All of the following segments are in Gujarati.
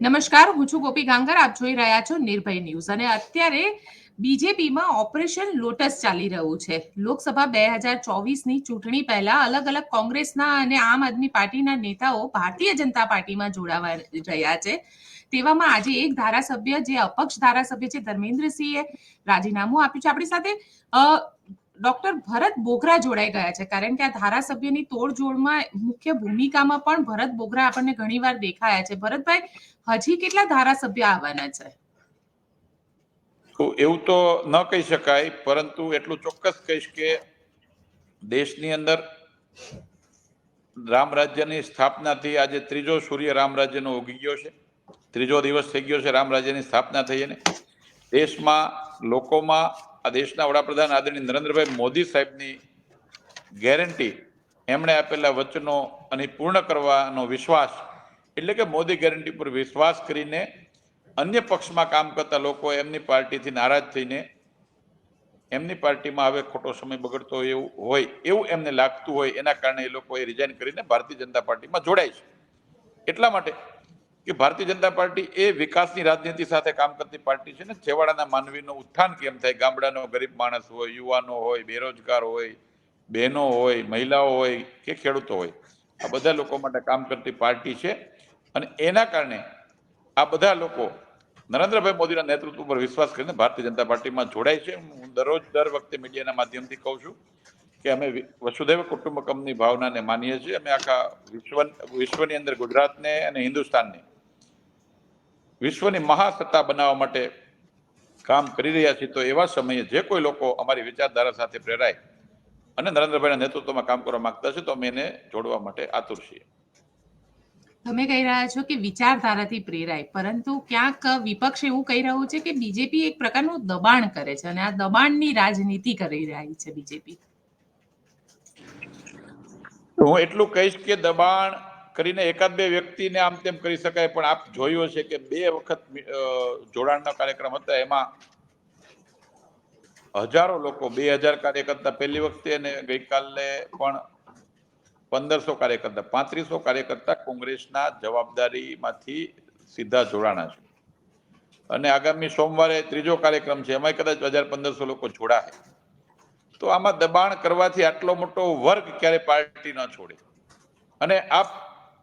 નમસ્કાર, હું છું ગોપી ગાંગર, આપ જોઈ રહ્યા છો નિર્ભય ન્યૂઝ. અને અત્યારે બીજેપીમાં ઓપરેશન લોટસ ચાલી રહ્યું છે. લોકસભા બે હજાર ચોવીસની ચૂંટણી પહેલા અલગ અલગ કોંગ્રેસના અને આમ આદમી પાર્ટીના નેતાઓ ભારતીય જનતા પાર્ટીમાં જોડાવા રહ્યા છે. તેવામાં આજે એક ધારાસભ્ય, જે અપક્ષ ધારાસભ્ય છે ધર્મેન્દ્રસિંહે રાજીનામું આપ્યું છે આપણી સાથે. ડોક્ટર ભરત બોગરા જોડાઈ ગયા છે. કારણ કે આ ધારાસભ્યની તોડજોડમાં મુખ્ય ભૂમિકામાં પણ ભરત બોગરા આપણને ઘણીવાર દેખાયા છે. ભરતભાઈ, હજી કેટલા ધારાસભ્ય આવવાના છે? એવું તો ન કહી શકાય, પરંતુ એટલું ચોક્કસ કહીશ કે દેશની અંદર રામ રાજ્યની સ્થાપનાથી આજે ત્રીજો સૂર્ય રામ રાજ્યનો ઉગી ગયો છે. ત્રીજો દિવસ થઈ ગયો છે રામ રાજ્યની સ્થાપના થઈ અને દેશમાં લોકોમાં આ દેશના વડાપ્રધાન આદરણીય નરેન્દ્રભાઈ મોદી સાહેબની ગેરંટી એમણે આપેલા વચનો અને પૂર્ણ કરવાનો વિશ્વાસ, એટલે કે મોદી ગેરંટી પર વિશ્વાસ કરીને અન્ય પક્ષમાં કામ કરતા લોકો એમની પાર્ટીથી નારાજ થઈને એમની પાર્ટીમાં હવે ખોટો સમય બગડતો હોય એવું હોય, એવું એમને લાગતું હોય, એના કારણે એ લોકોએ રિઝાઇન કરીને ભારતીય જનતા પાર્ટીમાં જોડાય છે. એટલા માટે કે ભારતીય જનતા પાર્ટી એ વિકાસની રાજનીતિ સાથે કામ કરતી પાર્ટી છે ને? છેવાડાના માનવીનું ઉત્થાન કેમ થાય? ગામડાનો ગરીબ માણસ હોય, યુવાનો હોય, બેરોજગાર હોય, બહેનો હોય, મહિલાઓ હોય કે ખેડૂતો હોય. આ બધા લોકો માટે કામ કરતી પાર્ટી છે અને એના કારણે આ બધા લોકો નરેન્દ્રભાઈ મોદીના નેતૃત્વ પર વિશ્વાસ કરીને ભારતીય જનતા પાર્ટીમાં જોડાય છે. હું દરરોજ દર વખતે મીડિયાના માધ્યમથી કહું છું કે અમે વસુદૈવ કુટુંબકમની ભાવનાને માનીએ છીએ. અમે આખા વિશ્વ વિશ્વની અંદર ગુજરાતને અને હિન્દુસ્તાનને વિશ્વની મહાસત્તા બનાવવા માટે કામ કરી રહ્યા છીએ તો એવા સમયે જે કોઈ લોકો અમારી વિચારધારા સાથે પ્રેરાય અને નરેન્દ્રભાઈના નેતૃત્વમાં કામ કરવા માંગતા છે તો અમે એને જોડવા માટે આતુર છીએ. તમે કહી રહ્યા છો કે વિચારધારાથી પ્રેરાય પરંતુ ક્યાંક વિપક્ષ એવું કહી રહ્યું છે કે બીજેપી એક પ્રકારનું દબાણ કરે છે અને આ દબાણની રાજનીતિ કરી રહી છે બીજેપી તો હું એટલું કહીશ કે દબાણ કરીને એકાદ બે વ્યક્તિને આમ તેમ કરી શકાય, પણ આપ જોયું હશે કે બે વખત જોડાણના કાર્યક્રમ હતા, એમાં હજારો લોકો, બે હજાર કાર્યકર્તા પહેલી વખતે અને ગઈકાલે પણ પંદરસો કાર્યકર્તા, પાંત્રીસો કાર્યકર્તા કોંગ્રેસના જવાબદારીમાંથી સીધા જોડાણા છે. અને આગામી સોમવારે ત્રીજો કાર્યક્રમ છે એમાં કદાચ હજાર પંદરસો લોકો જોડાશે. તો આમાં દબાણ કરવાથી આટલો મોટો વર્ગ ક્યારે પાર્ટી ન છોડે. અને આપ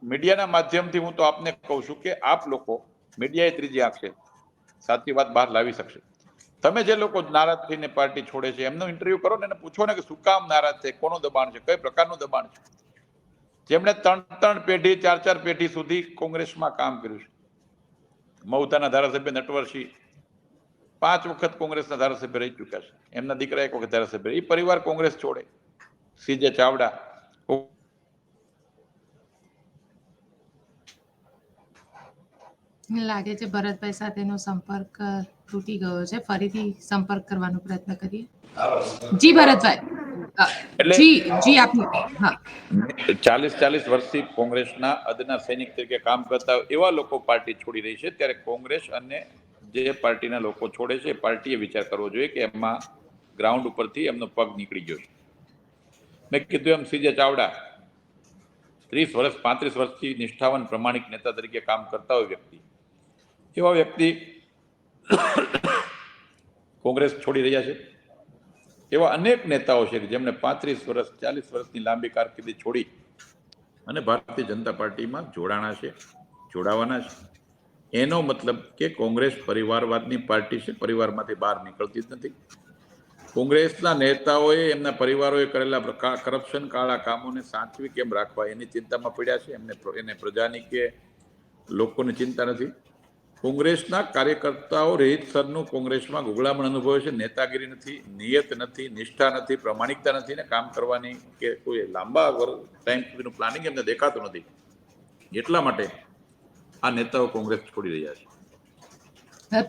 મીડિયાના માધ્યમથી હું તો આપને કહું છું કે આપ લોકો મીડિયાએ ત્રીજી આંખ છે સાચી વાત બહાર લાવી શકશે. તમે જે લોકો નારાજ થઈને પાર્ટી છોડે છે, એમનો ઇન્ટરવ્યુ કરો ને પૂછો ને કે શું કામ નારાજ છે, કોનું દબાણ છે, કઈ પ્રકારનું દબાણ છે? જેમણે ત્રણ ત્રણ પેઢી, ચાર ચાર પેઢી સુધી કોંગ્રેસમાં કામ કર્યું છે. મહુતાના ધારાસભ્ય નટવરસિંહ પાંચ વખત કોંગ્રેસના ધારાસભ્ય રહી ચૂક્યા છે. એમના દીકરા એક વખત ધારાસભ્ય એ પરિવાર કોંગ્રેસ છોડે. સીજે ચાવડા લાગે છે ભરતભાઈ સાથેનો સંપર્ક તૂટી ગયો છે. ફરીથી સંપર્ક કરવાનો પ્રયત્ન કરીએ. જી ભરતભાઈ. જી જી આપનું. હા. ચાલીસ ચાલીસ વર્ષથી કોંગ્રેસના અદના સૈનિક તરીકે કામ કરતા એવા લોકો પાર્ટી છોડી રહી છે. ત્યારે કોંગ્રેસ અને જે પાર્ટીના લોકો છોડે છે પાર્ટીએ વિચાર કરવો જોઈએ કે એમાં ગ્રાઉન્ડ ઉપરથી એમનો પગ નીકળી ગયો છે. મેં કીધું એમ સીજે ચાવડા ત્રીસ વર્ષ પાંત્રીસ વર્ષથી નિષ્ઠાવાન પ્રમાણિક નેતા તરીકે કામ કરતા હોય વ્યક્તિ. એવા વ્યક્તિ કોંગ્રેસ છોડી રહ્યા છે. એવા અનેક નેતાઓ છે કે જેમણે પાંત્રીસ વર્ષ, ચાલીસ વર્ષની લાંબી કારકિર્દી છોડી અને ભારતીય જનતા પાર્ટીમાં જોડાણા છે, જોડાવાના છે. એનો મતલબ કે કોંગ્રેસ પરિવારવાદની પાર્ટી છે, પરિવારમાંથી બહાર નીકળતી જ નથી. કોંગ્રેસના નેતાઓએ એમના પરિવારોએ કરેલા કરપ્શન કાળા કામોને સાચવી કેમ રાખવા એની ચિંતામાં પડ્યા છે. એમને એને પ્રજાની કે લોકોની ચિંતા નથી. કોંગ્રેસના કાર્યકર્તાઓ રીતસરનું કોંગ્રેસમાં ગુગળામણ અનુભવે છે. નેતાગીરી નથી, નિયત નથી, નિષ્ઠા નથી, પ્રમાણિકતા નથી ને કામ કરવાની કે કોઈ લાંબા ટાઈમ સુધીનું પ્લાનિંગ એમને દેખાતું નથી. એટલા માટે આ નેતાઓ કોંગ્રેસ છોડી રહ્યા છે.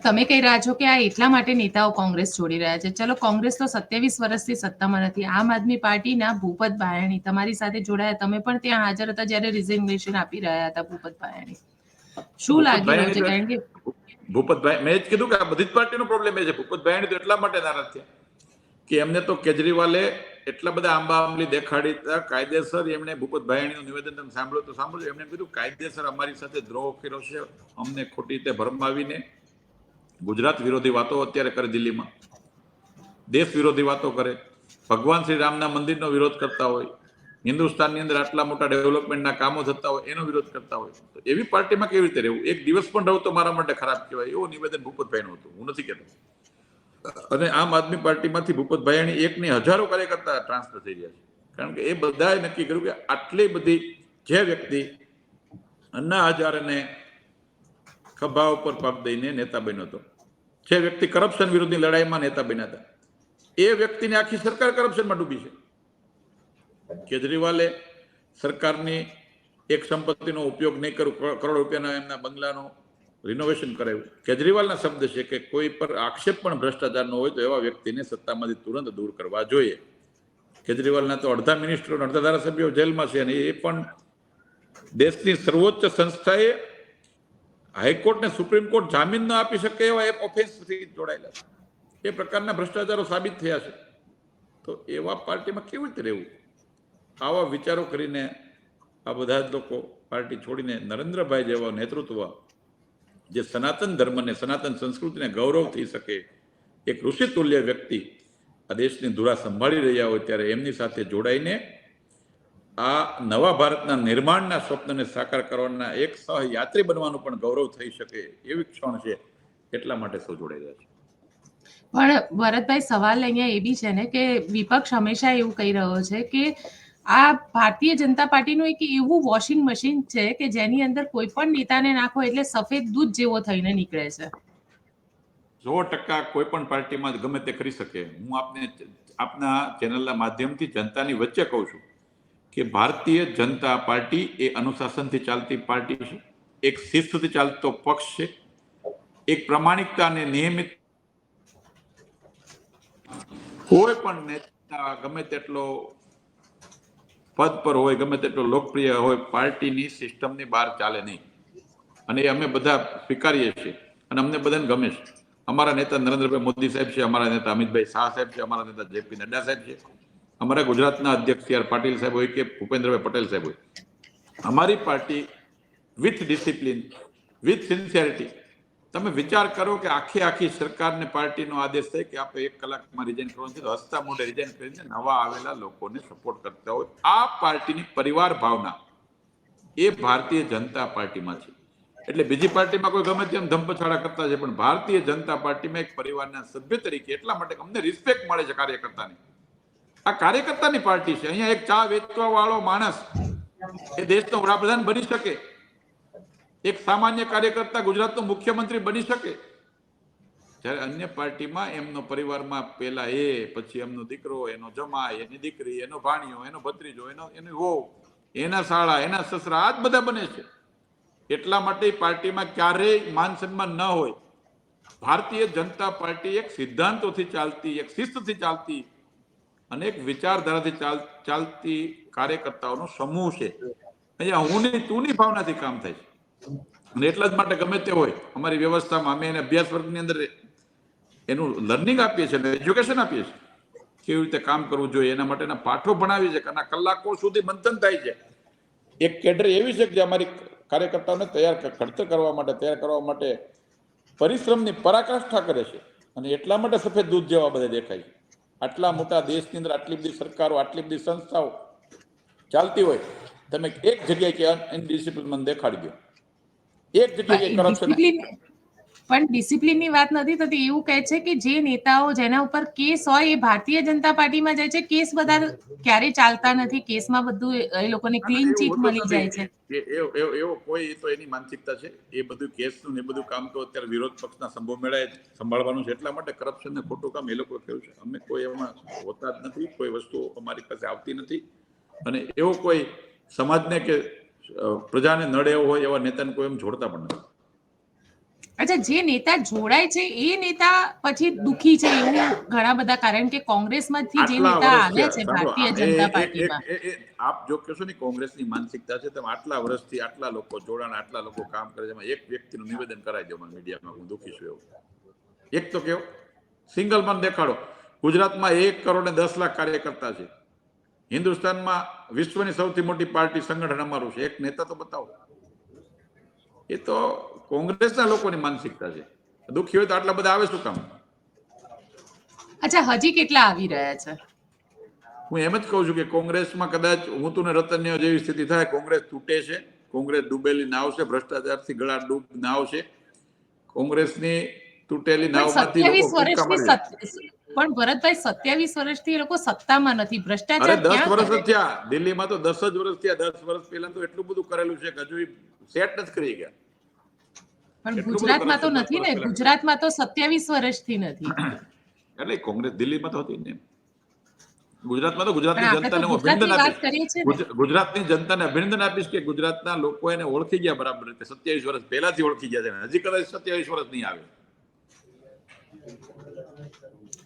તમે કહી રહ્યા છો કે આ એટલા માટે નેતાઓ કોંગ્રેસ છોડી રહ્યા છે. ચલો, કોંગ્રેસ તો સત્યાવીસ વર્ષથી સત્તામાં નથી. આમ આદમી પાર્ટીના ભૂપત બાયાણી તમારી સાથે જોડાયા. તમે પણ ત્યાં હાજર હતા જ્યારે રિઝિગ્નેશન આપી રહ્યા હતા ભૂપત ભાયાણી. શું લાગી રહ્યું છે કારણ કે ભૂપતભાઈ મેં જ કીધું કે આ બધી જ પાર્ટીનો પ્રોબ્લેમ એ છે. ભૂપતભાઈ તો એટલા માટે નારાજ થયા કે એમને તો કેજરીવાલે એટલા બધા આંબા આંબલી દેખાડી કાયદેસર એમણે ભૂપતભાઈનું નિવેદન તમે સાંભળ્યું તો સાંભળ્યું. એમણે કીધું કાયદેસર અમારી સાથે દ્રોહ કર્યો છે. અમને ખોટી રીતે ભરમાવીને ગુજરાત વિરોધી વાતો અત્યારે કરે દિલ્હીમાં. દેશ વિરોધી વાતો કરે. ભગવાન શ્રી રામના મંદિરનો વિરોધ કરતા હોય. હિન્દુસ્તાનની અંદર આટલા મોટા ડેવલપમેન્ટના કામો થતા હોય, એનો વિરોધ કરતા હોય તો એવી પાર્ટીમાં કેવી રીતે રહેવું? એક દિવસ પણ રહું તો મારા માટે ખરાબ કહેવાય. એવું નિવેદન ભૂપતભાઈનું હતું. હું નથી કહેતો. અને આમ આદમી પાર્ટીમાંથી ભૂપતભાઈની એકની હજારો કાર્યકર્તા ટ્રાન્સફર થઈ રહ્યા છે. કારણ કે એ બધાએ નક્કી કર્યું કે આટલી બધી જે વ્યક્તિ અન્ના હજારેને ખભા ઉપર પગ દઈને નેતા બન્યો હતો. જે વ્યક્તિ કરપ્શન વિરુદ્ધની લડાઈમાં નેતા બન્યા હતા. એ વ્યક્તિની આખી સરકાર કરપ્શનમાં ડૂબી છે. કેજરીવાલે સરકારની એક સંપત્તિનો ઉપયોગ નહીં કરું કરોડ રૂપિયાના એમના બંગલાનું રિનોવેશન કરાવ્યું કેજરીવાલના શબ્દ છે કે કોઈ પર આક્ષેપ પણ ભ્રષ્ટાચારનો હોય તો એવા વ્યક્તિને સત્તામાંથી તુરંત દૂર કરવા જોઈએ. કેજરીવાલના તો અડધા મિનિસ્ટરો અડધા ધારાસભ્યો જેલમાં છે અને એ પણ દેશની સર્વોચ્ચ સંસ્થાએ હાઈકોર્ટને સુપ્રીમ કોર્ટ જામીન ન આપી શકે એવા એ ઓફેન્સથી જોડાયેલા છે. એ પ્રકારના ભ્રષ્ટાચારો સાબિત થયા છે. તો એવા પાર્ટીમાં કેવી રીતે રહેવું? આવા વિચારો કરીને આ બધા જ લોકો પાર્ટી છોડીને નરેન્દ્રભાઈ જેવા નેતૃત્વ, જે સનાતન ધર્મને, સનાતન સંસ્કૃતિને ગૌરવ થઈ શકે, એક ઋષિતુલ્ય વ્યક્તિ આ દેશની ધુરા સંભાળી રહ્યા હોય ત્યારે એમની સાથે જોડાઈને આ નવા ભારતના નિર્માણના સ્વપ્નને સાકાર કરવાના એક સહયાત્રી બનવાનું પણ ગૌરવ થઈ શકે એવી ક્ષણ છે, એટલા માટે સૌ જોડાઈ રહ્યા છે. પણ ભરતભાઈ, સવાલ અહીંયા એ બી છે ને કે વિપક્ષ હંમેશા એવું કહી રહ્યો છે કે આ ભારતીય જનતા પાર્ટીનું એક એવું વોશિંગ મશીન છે કે જેની અંદર કોઈ પણ નેતાને નાખો એટલે સફેદ દૂધ જેવો થઈને નીકળે છે. સો ટકા કોઈ પણ પાર્ટીમાં ગમે તે કરી શકે. હું આપને આપના ચેનલના માધ્યમથી જનતાની વચ્ચે કહું છું કે ભારતીય જનતા પાર્ટી એ અનુશાસનથી ચાલતી પાર્ટી છે. એક શિસ્તથી ચાલતો પક્ષ છે. એક પ્રામાણિકતા અને નિયમિત કોઈ પણ નેતા ગમે તેટલો પદ પર હોય, ગમે તેટલો લોકપ્રિય હોય, પાર્ટીની સિસ્ટમની બહાર ચાલે નહીં. અને એ અમે બધા સ્વીકારીએ છીએ. અને અમને બધાને ગમે છે. અમારા નેતા નરેન્દ્રભાઈ મોદી સાહેબ છે, અમારા નેતા અમિતભાઈ શાહ સાહેબ છે, અમારા નેતા જેપી નડ્ડા સાહેબ છે. અમારા ગુજરાતના અધ્યક્ષ સી આર પાટીલ સાહેબ હોય કે ભૂપેન્દ્રભાઈ પટેલ સાહેબ હોય. અમારી party with discipline, with sincerity તમે વિચાર કરો કે આખી આખી સરકારને પાર્ટીનો આદેશ થાય કે આપણે એક કલાકમાં રિઝાઇન કરવાનું છે, તો હસતા મોઢે રિઝાઇન કરીને નવા આવેલા લોકોને સપોર્ટ કરતા હોય. આ પાર્ટીની પરિવાર ભાવના એ ભારતીય જનતા પાર્ટીમાં છે. એટલે બીજી પાર્ટીમાં કોઈ ગમે તેમ ધમપછાડા કરતા છે, પણ ભારતીય જનતા પાર્ટીમાં એક પરિવારના સભ્ય તરીકે એટલા માટે અમને રિસ્પેક્ટ મળે છે કાર્યકર્તાની. આ કાર્યકર્તાની પાર્ટી છે. અહીંયા એક ચા વેચવા વાળો માણસ એ દેશનો વડાપ્રધાન બની શકે. એક સામાન્ય કાર્યકર્તા ગુજરાતનો મુખ્યમંત્રી બની શકે. જ્યારે અન્ય પાર્ટીમાં એમનો પરિવારમાં પેલા એ, પછી એમનો દીકરો, એનો જમાય એની દીકરી, એનો ભાણિયો, એનો ભત્રીજો, એનો, એની વહુ, એના શાળા એના સસરા આ જ બધા બને છે. એટલા માટે પાર્ટીમાં ક્યારેય માન સન્માન ન હોય. ભારતીય જનતા પાર્ટી એક સિદ્ધાંતોથી ચાલતી, એક શિસ્તથી ચાલતી અને એક વિચારધારાથી ચાલ, ચાલતી કાર્યકર્તાઓનો સમૂહ છે. અહીંયા હુંની તુંની ભાવનાથી કામ થાય છે. અને એટલા જ માટે ગમે તે હોય, અમારી વ્યવસ્થામાં અમે એને અભ્યાસ વર્ગની અંદર એનું લર્નિંગ આપીએ છીએ એજ્યુકેશન આપીએ છીએ. કેવી રીતે કામ કરવું જોઈએ, એના માટેના પાઠો ભણાવીએ છીએ અને કલાકો સુધી મંથન થાય છે. એક કેડર એવી છે કે જે અમારી કાર્યકર્તાઓને તૈયાર ખર્ચ કરવા માટે, તૈયાર કરવા માટે પરિશ્રમની પરાકાષ્ઠા કરે છે. અને એટલા માટે સફેદ દૂધ જેવા બધા દેખાય છે. આટલા મોટા દેશની અંદર આટલી બધી સરકારો, આટલી બધી સંસ્થાઓ ચાલતી હોય, તમે એક જગ્યાએ કે અનડિસિપ્લિન મને દેખાડી દો. એક જગ્યાએ કરપ્શન ડિસિપ્લિન પણ ડિસિપ્લિનની વાત નથી થતી એવું કહે છે કે જે નેતાઓ જેના ઉપર કેસ હોય એ ભારતીય જનતા પાર્ટીમાં જાય છે કેસ બધા ક્યારે ચાલતા નથી કેસમાં બધું એ લોકોને ક્લીન ચીટ મળી જાય છે. એવો કોઈ તો એની માનસિકતા છે એ બધું કેસનું ને બધું કામ તો અત્યારે વિરોધ પક્ષના સંભવ મેળાએ સંભાળવાનું છે એટલા માટે કરપ્શન ને ખોટું કામ એ લોકો કર્યું છે. અમે કોઈ એમાં હોતા જ નથી કોઈ વસ્તુ અમારી પાસે આવતી નથી. અને એવો કોઈ સમાજને કે પ્રજાને નડે હોય એવા નેતાને કોઈ એમ જોડતા પણ નથી. અચ્છા જે નેતા જોડાય છે એ નેતા પછી દુખી છે એવું ઘણા બધા કારણ કે કોંગ્રેસમાંથી જે નેતા આવ્યા છે ભારતીય જનતા પાર્ટીમાં. આપ જો કહેશો ને કોંગ્રેસની માનસિકતા છે તેમ આટલા વર્ષથી આટલા લોકો જોડાણ આટલા લોકો કામ કરે છે એમાં એક વ્યક્તિનું નિવેદન કરાવી દો મને મીડિયામાં હું દુખી છું એવું. એક તો કેવો? સિંગલ મન દેખાડો. ગુજરાતમાં એક કરોડ ને દસ લાખ કાર્યકર્તા છે. હિન્દુસ્તાનમાં વિશ્વની સૌથી મોટી પાર્ટી સંગઠન અમારું છે. એક નેતા તો બતાવો. એ તો કોંગ્રેસના લોકોની માનસિકતા છે. દુઃખી હોય તો આટલા બધા આવે શું કામ? અચ્છા હજી કેટલા આવી રહ્યા છે? હું એમ જ કહું છું કે કોંગ્રેસમાં કદાચ હું તું રતન્ય જેવી સ્થિતિ થાય કોંગ્રેસ તૂટે છે. કોંગ્રેસ ડૂબેલી નાવ છે ભ્રષ્ટાચારથી ગળા ડૂબ નાવ છે. કોંગ્રેસની તૂટેલી નાવમાંથી પણ ભરતભાઈ સત્યાવીસ વર્ષથી એ લોકો સત્તામાં નથી. ભ્રષ્ટાચાર દસ વર્ષ જ થયા. દિલ્હીમાં તો દસ જ વર્ષ થયા. દસ વર્ષ પહેલા તો એટલું બધું કરેલું છે કે હજુ સેટ નથી કરી ગયા. પણ ગુજરાતમાં તો નથી ને. ગુજરાતમાં તો સત્યાવીસ વર્ષથી નથી. એટલે કોંગ્રેસ દિલ્હીમાં તો હતી ને. ગુજરાતમાં તો ગુજરાતની જનતાને હું અભિનંદન આપીશ. ગુજરાતની જનતાને અભિનંદન આપીશ કે ગુજરાતના લોકો એને ઓળખી ગયા બરાબર રીતે. સત્યાવીસ વર્ષ પહેલાથી ઓળખી ગયા છે. હજી કદાચ સત્યાવીસ વર્ષ નહીં આવે.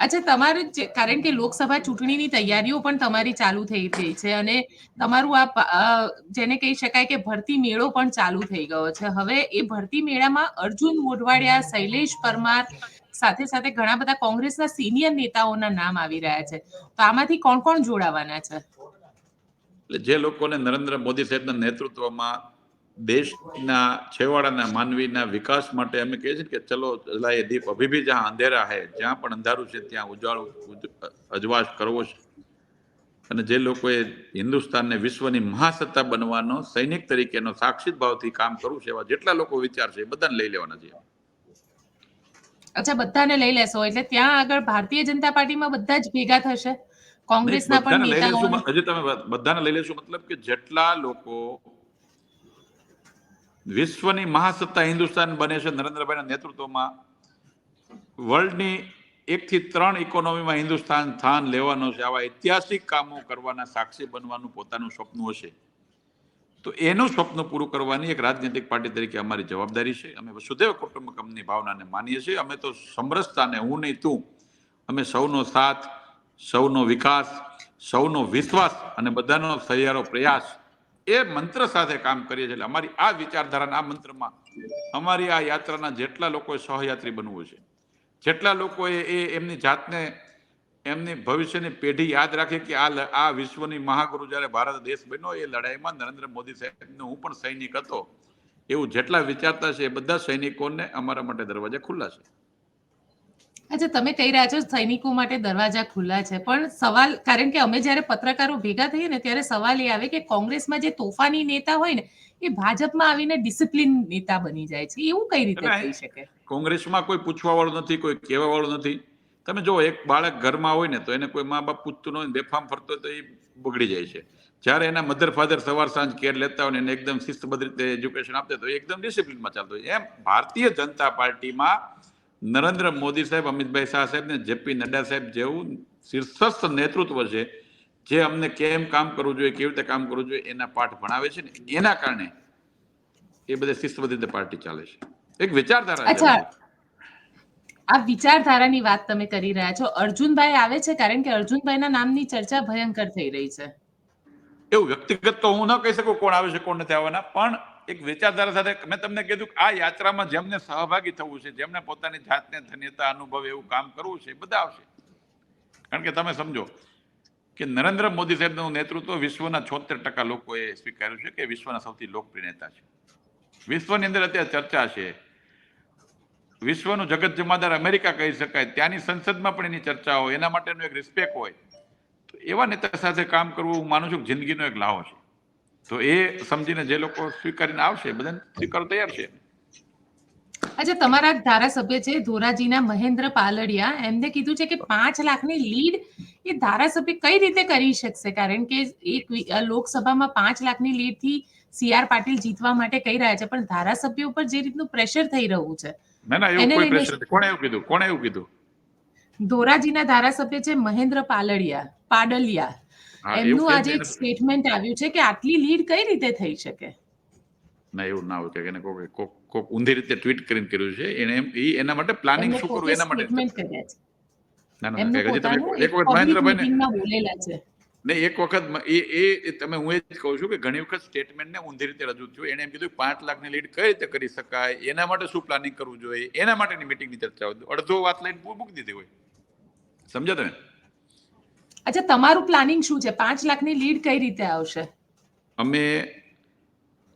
અચ્છા, તમારું કારણ કે લોકસભા ચૂંટણીની તૈયારીઓ પણ તમારી ચાલુ થઈ ગઈ છે અને તમારું આ જેને કહી શકાય કે ભરતી મેળો પણ ચાલુ થઈ ગયો છે. હવે એ ભરતી મેળામાં અર્જુન મોઢવાડિયા, શૈલેષ પરમાર સાથે સાથે ઘણા બધા કોંગ્રેસના સિનિયર નેતાઓના નામ આવી રહ્યા છે. તો આમાંથી કોણ કોણ જોડાવાના છે? જે લોકોને નરેન્દ્ર મોદી સાહેબના નેતૃત્વમાં દેશના છેવાડાના માનવીના વિકાસ માટે અમે કહીએ છીએ કે ચલો જલાએ દીપ. અભી ભી જ્યાં અંધેરા હે જ્યાં પણ અંધારું છે ત્યાં ઉજાળો ઉજ- અજવાસ કરવો છે. અને જે લોકોએ હિન્દુસ્તાનને વિશ્વની મહાસત્તા બનવાનો સૈનિક તરીકેનો સાક્ષિત ભાવથી કામ કરવું છે એવા જેટલા લોકો વિચાર છે એ બધાને લઈ લેવાના છે. અચ્છા બધાને લઈ લેશો એટલે ત્યાં આગળ ભારતીય જનતા પાર્ટીમાં બધા જ ભેગા થશે? કોંગ્રેસના પણ નેતાઓ હજી તમે બધાને લઈ લેશો મતલબ કે જેટલા લોકો વિશ્વની મહાસત્તા હિન્દુસ્તાન બને છે નરેન્દ્રભાઈના નેતૃત્વમાં. વર્લ્ડની એકથી ત્રણ ઇકોનોમીમાં હિન્દુસ્તાન સ્થાન લેવાનો છે. આવા ઐતિહાસિક કામો કરવાના સાક્ષી બનવાનું પોતાનું સપનું હશે. તો એનું સ્વપ્ન પૂરું કરવાની એક રાજનૈતિક પાર્ટી તરીકે અમારી જવાબદારી છે. અમે વસુદેવ કુટુંબકમની ભાવનાને માનીએ છીએ. અમે તો સમરસતાને હું નહીં, તું. અમે સૌનો સાથ, સૌનો વિકાસ, સૌનો વિશ્વાસ અને બધાનો સહિયારો પ્રયાસ એ મંત્ર સાથે કામ કરીએ છીએ. એટલે અમારી આ વિચારધારાના આ મંત્રમાં અમારી આ યાત્રાના જેટલા લોકોએ સહયાત્રી બનવું છે, જેટલા લોકોએ એ એમની જાતને, એમની ભવિષ્યની પેઢી યાદ રાખે કે આ આ વિશ્વની મહાગુરુ જ્યારે ભારત દેશ બન્યો, એ લડાઈમાં નરેન્દ્ર મોદી સાહેબનો હું પણ સૈનિક હતો. એવું જેટલા વિચારતા છે એ બધા સૈનિકોને અમારા માટે દરવાજા ખુલ્લા છે. અચ્છા તમે કહી રહ્યા છો સૈનિકો માટે દરવાજા ખુલ્લા છે પણ સવાલ કારણ કે અમે જ્યારે પત્રકારો ભેગા થઈએ ને ત્યારે સવાલ એ આવે કે કોંગ્રેસમાં જે તોફાની નેતા હોય ને એ ભાજપમાં આવીને ડિસિપ્લિન નેતા બની જાય છે. એવું કઈ રીતે થઈ શકે? કોંગ્રેસમાં કોઈ પૂછવા વાળું નથી કોઈ કહેવા વાળું નથી. તમે જો એક બાળક ઘરમાં હોય ને તો એને કોઈ મા બાપ પૂછતું ન હોય બેફામ ફરતો તો એ બગડી જાય છે. જ્યારે એના મધર ફાધર સવાર સાંજ કેર લેતા હોય એને એકદમ શિસ્તબદ્ધ રીતે એજ્યુકેશન આપતા તો એકદમ ડિસિપ્લિનમાં ચાલતો હોય. એમ ભારતીય જનતા પાર્ટીમાં નરેન્દ્ર મોદી સાહેબ અમિતભાઈ શાહ સાહેબ ને જેપી નડ્ડા સાહેબ જેવું શીર્ષસ્થ નેતૃત્વ છે જે અમને કેમ કામ કરવું જોઈએ કેવી રીતે કામ કરવું જોઈએ એના પાઠ ભણાવે છે ને એના કારણે એ બધે શિસ્તબદ્ધ રીતે પાર્ટી ચાલે છે. એક વિચારધારા છે આ વિચારધારાની વાત તમે કરી રહ્યા છો. અર્જુનભાઈ આવે છે કારણ કે અર્જુનભાઈના નામની ચર્ચા ભયંકર થઈ રહી છે. એવું વ્યક્તિગત તો હું ન કહી શકું કોણ આવે છે કોણ નથી આવવાના પણ એક વિચારધારા સાથે મેં તમને કીધું કે આ યાત્રામાં જેમને સહભાગી થવું છે, જેમને પોતાની જાતને ધન્યતા અનુભવે એવું કામ કરવું છે બધા આવશે. કારણ કે તમે સમજો કે નરેન્દ્ર મોદી સાહેબનું નેતૃત્વ વિશ્વના છોતેર ટકા લોકોએ સ્વીકાર્યું છે કે વિશ્વના સૌથી લોકપ્રિય નેતા છે. વિશ્વની અંદર અત્યારે ચર્ચા છે. વિશ્વનું જગત જમાદાર અમેરિકા કહી શકાય, ત્યાંની સંસદમાં પણ એની ચર્ચા હોય, એના માટેનો એક રિસ્પેક્ટ હોય. તો એવા નેતા સાથે કામ કરવું હું માનું છું કે જિંદગીનો એક લાહો છે. તો એ સમજીને જે લોકો સ્વીકારીને આવશે બધાને સ્વીકાર તૈયાર છે. અચ્છા તમારા ધારાસભ્ય છે ધોરાજીના મહેન્દ્ર પાલડિયા. એમને કીધું છે કે પાંચ લાખની લીડ એ ધારાસભ્ય કઈ રીતે કરી શકશે? કારણ કે એક લોકસભામાં પાંચ લાખની લીડથી સી આર પાટીલ જીતવા માટે કહી રહ્યા છે પણ ધારાસભ્ય ઉપર જે રીતનું પ્રેશર થઈ રહ્યું છે ના ના એવું કોઈ પ્રેશર કોણે એવું કીધું? કોણે એવું કીધું? ધોરાજીના ધારાસભ્ય છે મહેન્દ્ર પાલડિયા પાડલિયા. એમનું આજે એક સ્ટેટમેન્ટ આવ્યું છે કે આટલી લીડ કઈ રીતે થઈ શકે? ના એવું ના હોય કે એને કોક કોક કોક ઊંધી રીતે ટ્વીટ કરીને કર્યું છે. એને એમ એના માટે પ્લાનિંગ શું કરવું? એના માટે ના ના હજી તમે એક વખત મહેન્દ્રભાઈ બોલેલા છે. ને એક વખત એ એ એ તમે હું એ જ કહું છું કે ઘણી વખત સ્ટેટમેન્ટને ઊંધી રીતે રજૂ થયું. એને એમ કીધું પાંચ લાખની લીડ કઈ રીતે કરી શકાય? એના માટે શું પ્લાનિંગ કરવું જોઈએ? એના માટેની મિટિંગની ચર્ચા અડધો વાત લઈને મૂકી દીધી હોય. સમજ્યા તમે? અચ્છા, તમારું પ્લાનિંગ શું છે? પાંચ લાખની લીડ કઈ રીતે આવશે? અમે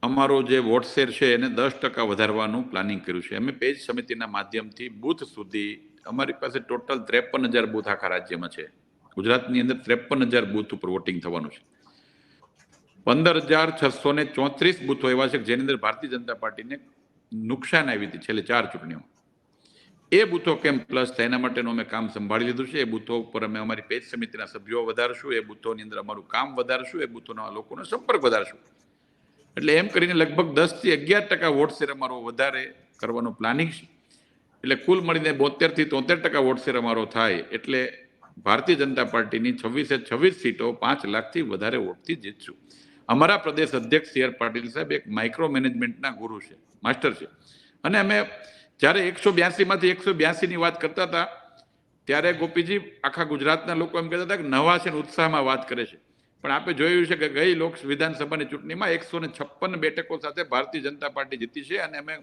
અમારો જે વોટ શેર છે, એને દસ ટકા વધારવાનું પ્લાનિંગ કર્યું છે. અમે પેજ સમિતિના માધ્યમથી બૂથ સુધી, અમારી પાસે ટોટલ ત્રેપન હજાર બૂથ આખા રાજ્યમાં છે. ગુજરાતની અંદર ત્રેપન હજાર બૂથ ઉપર વોટિંગ થવાનું છે. પંદર હજાર છસો ને ચોત્રીસ બૂથો એવા છે જેની અંદર ભારતીય જનતા પાર્ટીને નુકસાન આવી હતી છેલ્લે ચાર ચૂંટણીઓમાં. એ બૂથો કેમ પ્લસ થાય? એના માટેનું અમે કામ સંભાળી લીધું છે. એ બૂથો ઉપર અમે અમારી પેજ સમિતિના સભ્યો વધારશું. એ બૂથોની અંદર અમારું કામ વધારશું. એ બૂથોના લોકોનો સંપર્ક વધારશું. એટલે એમ કરીને લગભગ દસથી અગિયાર ટકા વોટ શેર અમારો વધારે કરવાનો પ્લાનિંગ છે. એટલે કુલ મળીને બોતેરથી તોતેર ટકા વોટ શેર અમારો થાય. એટલે ભારતીય જનતા પાર્ટીની છવ્વીસે છવ્વીસ સીટો પાંચ લાખથી વધારે વોટથી જીતશું. અમારા પ્રદેશ અધ્યક્ષ સી આર પાટીલ સાહેબ એક માઇક્રો મેનેજમેન્ટના ગુરુ છે, માસ્ટર છે. અને અમે જ્યારે એકસો બ્યાસીમાંથી એકસો બ્યાસીની વાત કરતા હતા, ત્યારે ગોપીજી આખા ગુજરાતના લોકો એમ કહેતા હતા કે નવા ઉત્સાહમાં વાત કરે છે. પણ આપણે જોયું છે કે ગઈ લોક વિધાનસભાની ચૂંટણીમાં એકસો ને છપ્પન બેઠકો સાથે ભારતીય જનતા પાર્ટી જીતી છે અને અમે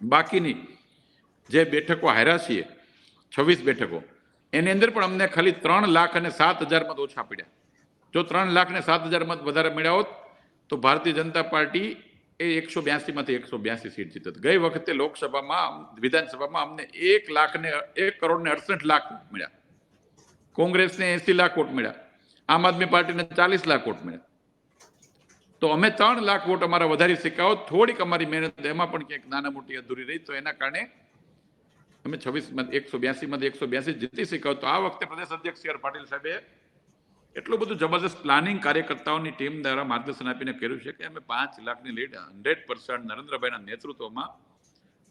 બાકીની જે બેઠકો હાર્યા છીએ, છવ્વીસ બેઠકો, એની અંદર પણ અમને ખાલી ત્રણ લાખ અને સાત હજાર મત ઓછા પડ્યા. જો ત્રણ લાખ ને સાત હજાર મત વધારે મળ્યા તો ભારતીય જનતા પાર્ટી એ એકસો બ્યાસીમાંથી એકસો બ્યાસી સીટ જીતત. ગઈ વખતે લોકસભામાં, વિધાનસભામાં અમને એક લાખ ને એક કરોડ ને અડસઠ લાખ વોટ મળ્યા. કોંગ્રેસને એસી લાખ વોટ મળ્યા. આમ આદમી પાર્ટીને ચાલીસ લાખ વોટ મળ્યા. તો અમે ત્રણ લાખ વોટ અમારા વધારી શક્યા થોડીક અમારી મહેનત, એમાં પણ ક્યાંક નાના મોટી અધૂરી રહી, તો એના કારણે અમે છવ્વીસ એકસો બ્યાસી માંથી એકસો બ્યાસી જીતી શક્યા તો આ વખતે પ્રદેશ અધ્યક્ષ સી આર પાટીલ સાહેબે એટલું બધું જબરદસ્ત પ્લાનિંગ કાર્યકર્તાઓની ટીમ દ્વારા માર્ગદર્શન આપીને કર્યું છે કે અમે પાંચ લાખની લીડ હંડ્રેડ પર્સન્ટ નરેન્દ્રભાઈના નેતૃત્વમાં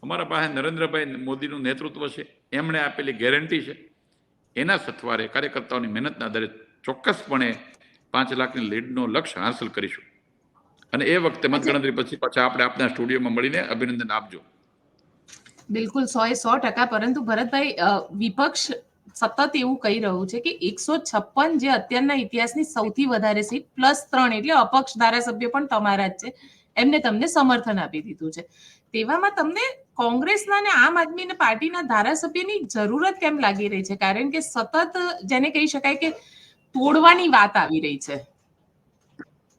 અમારા પાસે નરેન્દ્રભાઈ મોદીનું નેતૃત્વ છે, એમણે આપેલી ગેરંટી છે. એના સથવારે કાર્યકર્તાઓની મહેનતના આધારે ચોક્કસપણે પાંચ લાખની લીડનો લક્ષ્ય હાંસલ કરીશું. અને એ વખતે મતગણતરી પછી પાછા આપણે આપના સ્ટુડિયોમાં મળીને અભિનંદન આપજો. બિલકુલ, સો એ સો ટકા. પરંતુ ભરતભાઈ વિપક્ષ સતત એવું કહી રહ્યું છે કે એકસો છપ્પન જે અત્યારના ઇતિહાસની સૌથી વધારે સીટ પ્લસ ત્રણ એટલે અપક્ષ ધારાસભ્ય પણ તમારા જ છે. એમને તમને સમર્થન આપી દીધું છે. તેવામાં તમને કોંગ્રેસના અને આમ આદમી પાર્ટીના ધારાસભ્યની જરૂરત કેમ લાગી રહી છે? કારણ કે સતત જેને કહી શકાય કે તોડવાની વાત આવી રહી છે.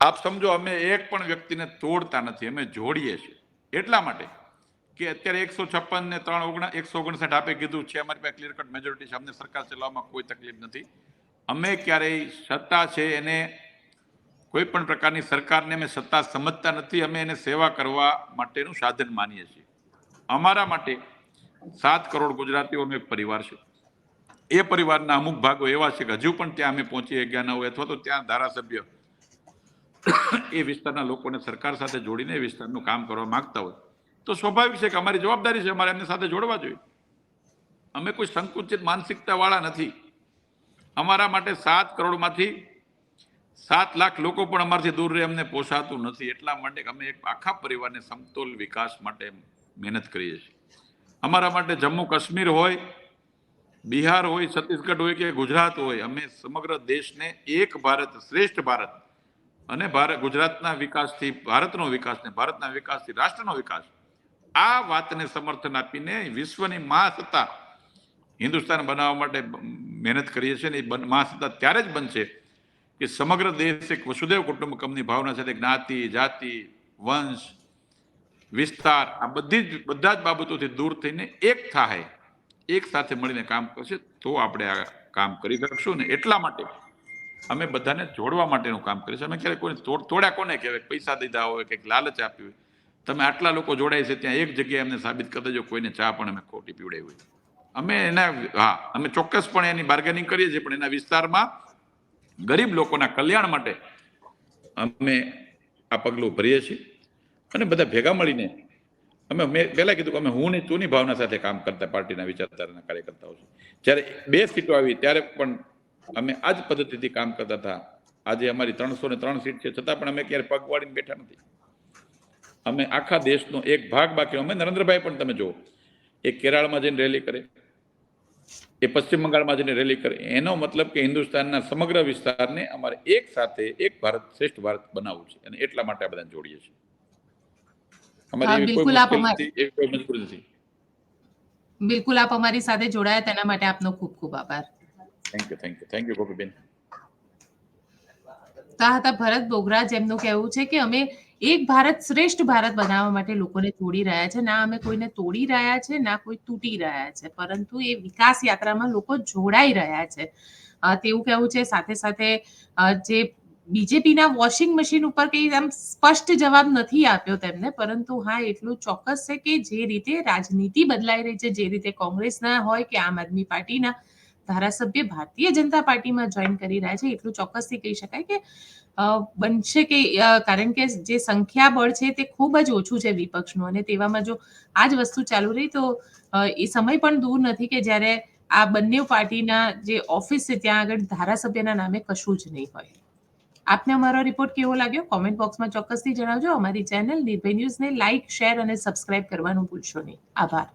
આપ સમજો, અમે એક પણ વ્યક્તિને તોડતા નથી, અમે જોડીએ છીએ. એટલા માટે કે અત્યારે એકસો છપ્પન ને ત્રણ ઓગણ એકસો ઓગણસાઠ આપે કીધું છે. અમારી પાસે ક્લિયર કટ મેજોરિટી છે. અમને સરકાર ચલાવવામાં કોઈ તકલીફ નથી. અમે ક્યારેય સત્તા છે એને કોઈ પણ પ્રકારની સરકારને અમે સત્તા સમજતા નથી. અમે એને સેવા કરવા માટેનું સાધન માનીએ છીએ. અમારા માટે સાત કરોડ ગુજરાતીઓનો એક પરિવાર છે. એ પરિવારના અમુક ભાગો એવા છે કે હજુ પણ ત્યાં અમે પહોંચી ગયા ન હોય અથવા તો ત્યાં ધારાસભ્ય એ વિસ્તારના લોકોને સરકાર સાથે જોડીને એ વિસ્તારનું કામ કરવા માંગતા હોય. તો સ્વાભાવિક છે કે અમારી જવાબદારી છે અમારે એમની સાથે જોડવા જોઈએ. અમે કોઈ સંકુચિત માનસિકતાવાળા નથી. અમારા માટે સાત કરોડમાંથી સાત લાખ લોકો પણ અમારાથી દૂર રહે, અમને પોસાતું નથી. એટલા માટે અમે એક આખા પરિવારને સમતોલ વિકાસ માટે મહેનત કરીએ છીએ. અમારા માટે જમ્મુ કાશ્મીર હોય, બિહાર હોય, છત્તીસગઢ હોય કે ગુજરાત હોય, અમે સમગ્ર દેશને એક ભારત, શ્રેષ્ઠ ભારત અને ભારત ગુજરાતના વિકાસથી, ભારતનો વિકાસ ને ભારતના વિકાસથી, રાષ્ટ્રનો વિકાસ આ વાતને સમર્થન આપીને વિશ્વની મહાસત્તા હિન્દુસ્તાન બનાવવા માટે મહેનત કરીએ છીએ ને એ મહાસત્તા ત્યારે જ બનશે કે સમગ્ર દેશ એક વસુદેવ કુટુંબકમની ભાવના સાથે જ્ઞાતિ, જાતિ, વંશ, વિસ્તાર, આ બધી જ, બધા જ બાબતોથી દૂર થઈને એક થાય, એક સાથે મળીને કામ કરશે તો આપણે આ કામ કરી શકશું ને એટલા માટે અમે બધાને જોડવા માટેનું કામ કરીશું. અમે ક્યારેક કોઈને તોડ, તોડ્યા કોને કહેવાય? પૈસા દીધા હોય, કંઈક લાલચ આપ્યું હોય. તમે આટલા લોકો જોડાય છે ત્યાં એક જગ્યાએ અમને સાબિત કરી દેજો, કોઈને ચા પણ અમે ખોટી પીવડાવી હોય. અમે એના, હા, અમે ચોક્કસપણે એની બાર્ગેનિંગ કરીએ છીએ, પણ એના વિસ્તારમાં ગરીબ લોકોના કલ્યાણ માટે અમે આ પગલું ભરીએ છીએ. અને બધા ભેગા મળીને અમે, મેં પહેલા કીધું કે અમે હું ને તુંની ભાવના સાથે કામ કરતા પાર્ટીના વિચારધારાના કાર્યકર્તાઓ છે. જ્યારે બે સીટો આવી, ત્યારે પણ અમે આ જ પદ્ધતિથી કામ કરતા હતા. આજે અમારી ત્રણસો ને ત્રણ સીટ છે, છતાં પણ અમે ક્યારે પગવાળીને બેઠા નથી. અમે આખા દેશનો એક ભાગ બાકી અમે નરેન્દ્રભાઈ પણ તમે જુઓ. એ કેરળમાં જઈને રેલી કરે. એ પશ્ચિમ બંગાળમાં જઈને રેલી કરે. એનો મતલબ કે હિન્દુસ્તાનના સમગ્ર વિસ્તારને અમારે એક સાથે એક ભારત શ્રેષ્ઠ ભારત બનાવવું છે. અને એટલા માટે આ બધાને જોડીએ છીએ. અમારી એવી કોઈ બિલકુલ આપ અમારી- નથી એવી કોઈ મજબૂરી નથી. બિલકુલ આપ અમારી સાથે જોડાયા તેના માટે આપનો ખૂબ ખૂબ આભાર. Thank you thank you thank you Gopiben. તા હતા ભરત બોગરા જેમનું કહેવું છે કે અમે એક ભારત શ્રેષ્ઠ ભારત બનાવવા માટે લોકોને તોડી રહ્યા છે. ના અમે કોઈને તોડી રહ્યા છે, ના કોઈ તૂટી રહ્યા છે. પરંતુ એ વિકાસ યાત્રામાં લોકો જોડાઈ રહ્યા છે. તેવું કહેવું છે. સાથે સાથે જે બીજેપીના વોશિંગ મશીન ઉપર કંઈ આમ સ્પષ્ટ જવાબ નથી આપ્યો તેમને, પરંતુ હા, એટલું ચોક્કસ છે કે જે રીતે રાજનીતિ બદલાઈ રહી છે, જે રીતે કોંગ્રેસના હોય કે આમ આદમી પાર્ટીના ધારાસભ્ય ભારતીય જનતા પાર્ટીમાં જોઈન કરી રહ્યા છે, એટલું ચોક્કસથી કહી શકાય કે બનશે કે કારણ કે જે સંખ્યાબળ છે તે ખૂબ જ ઓછું છે વિપક્ષનું અને તેવામાં જો આ જ વસ્તુ ચાલુ રહી તો એ સમય પણ દૂર નથી કે જ્યારે આ બંને પાર્ટીના જે ઓફિસ છે ત્યાં આગળ ધારાસભ્યના નામે કશું જ નહીં હોય. આપને અમારો રિપોર્ટ કેવો લાગ્યો? કોમેન્ટ બોક્સમાં ચોક્કસથી જણાવજો. અમારી ચેનલ નિર્ભય ન્યૂઝને લાઇક શેર અને સબસ્ક્રાઇબ કરવાનું ભૂલશો નહીં. આભાર.